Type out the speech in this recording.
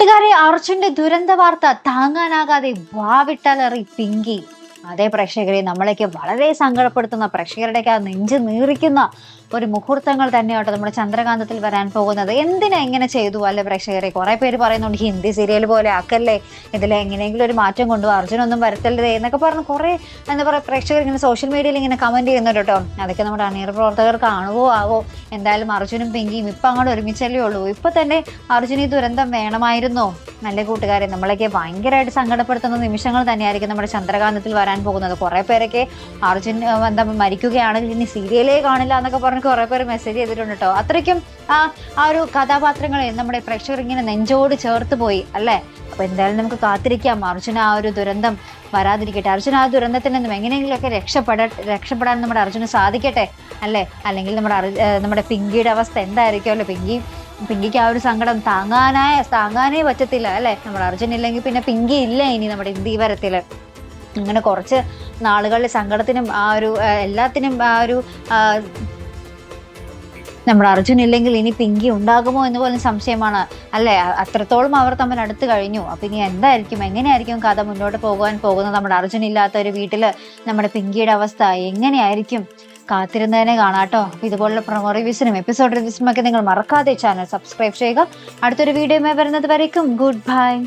കൂട്ടുകാരെ അർജുന്റെ ദുരന്ത വാർത്ത താങ്ങാനാകാതെ വാവിട്ടലറി പിങ്കി. അതേ പ്രേക്ഷകരെ നമ്മളെയൊക്കെ വളരെ സങ്കടപ്പെടുത്തുന്ന പ്രേക്ഷകരുടെയൊക്കെ നെഞ്ച് നീറിക്കുന്ന ഒരു മുഹൂർത്തങ്ങൾ തന്നെയാട്ടോ നമ്മുടെ ചന്ദ്രകാന്തത്തിൽ വരാൻ പോകുന്നത്. എന്തിനാ ഇങ്ങനെ ചെയ്തു അല്ലെ പ്രേക്ഷകരെ? കുറെ പേര് പറയുന്നുണ്ട് ഹിന്ദി സീരിയൽ പോലെ ആക്കല്ലേ. ഇതിൽ എങ്ങനെയെങ്കിലും ഒരു മാറ്റം കൊണ്ടുപോകും അർജുനൊന്നും വരത്തല്ലേ എന്നൊക്കെ പറഞ്ഞ് കുറെ എന്താ പറയുക പ്രേക്ഷകർ ഇങ്ങനെ സോഷ്യൽ മീഡിയയിൽ ഇങ്ങനെ കമന്റ് ചെയ്യുന്നുണ്ട് കേട്ടോ. അതൊക്കെ നമ്മുടെ അണിയർ പ്രവർത്തകർ കാണുവോ ആവോ? എന്തായാലും അർജുനും പിങ്കിയും ഇപ്പം അങ്ങോട്ട് ഒരുമിച്ചല്ലേ ഉള്ളൂ. ഇപ്പൊ തന്നെ അർജുന ഈ ദുരന്തം വേണമായിരുന്നോ? നല്ല കൂട്ടുകാരെ നമ്മളൊക്കെ ഭയങ്കരമായിട്ട് സങ്കടപ്പെടുത്തുന്ന നിമിഷങ്ങൾ തന്നെയായിരിക്കും നമ്മുടെ ചന്ദ്രകാന്തത്തിൽ വരാൻ പോകുന്നത്. കുറെ പേരൊക്കെ അർജുൻ എന്താ മരിക്കുകയാണെങ്കിൽ ഇനി സീരിയലേ കാണില്ല എന്നൊക്കെ പറഞ്ഞ് കുറെ പേര് മെസ്സേജ് ചെയ്തിട്ടുണ്ട് കേട്ടോ അത്രയ്ക്കും ആ ആ ഒരു കഥാപാത്രങ്ങളെ നമ്മുടെ പ്രേക്ഷകർ ഇങ്ങനെ നെഞ്ചോട് ചേർത്ത് പോയി അല്ലേ? അപ്പൊ എന്തായാലും നമുക്ക് കാത്തിരിക്കാം. അർജുന ആ ഒരു ദുരന്തം വരാതിരിക്കട്ടെ. അർജുന ആ ദുരന്തത്തിൽ നിന്നും എങ്ങനെയെങ്കിലുമൊക്കെ രക്ഷപ്പെട രക്ഷപ്പെടാൻ നമ്മുടെ അർജുന സാധിക്കട്ടെ അല്ലേ? അല്ലെങ്കിൽ നമ്മുടെ നമ്മുടെ പിങ്കിയുടെ അവസ്ഥ എന്തായിരിക്കും അല്ലേ? പിങ്കി പിങ്കിക്ക് ആ ഒരു സങ്കടം താങ്ങാനായ താങ്ങാനേ പറ്റത്തില്ല അല്ലേ? നമ്മുടെ അർജുൻ ഇല്ലെങ്കിൽ പിന്നെ പിങ്കി ഇല്ല ഇനി നമ്മുടെ ഇന്ത്യവരത്തിൽ അങ്ങനെ കുറച്ച് നാളുകളിൽ സങ്കടത്തിനും ആ ഒരു എല്ലാത്തിനും ആ ഒരു നമ്മുടെ അർജുൻ ഇല്ലെങ്കിൽ ഇനി പിങ്കി ഉണ്ടാകുമോ എന്ന് പോലും സംശയമാണ്. അല്ലേ? അത്രത്തോളം അവർ തമ്മിൽ അടുത്ത് കഴിഞ്ഞു. അപ്പൊ ഇനി എന്തായിരിക്കും? എങ്ങനെയായിരിക്കും കഥ മുന്നോട്ട് പോകാൻ പോകുന്നത്? നമ്മുടെ അർജുൻ ഇല്ലാത്ത ഒരു വീട്ടിൽ നമ്മുടെ പിങ്കിയുടെ അവസ്ഥ എങ്ങനെയായിരിക്കും? കാത്തിരുന്നതിനെ കാണാട്ടോ അപ്പൊ ഇതുപോലുള്ള പ്രൊമോ റിവ്യൂസിനും എപ്പിസോഡ് റിവ്യൂസിനും ഒക്കെ നിങ്ങൾ മറക്കാതെ ചാനൽ സബ്സ്ക്രൈബ് ചെയ്യുക. അടുത്തൊരു വീഡിയോ വരുന്നത് വരയ്ക്കും ഗുഡ് ബൈ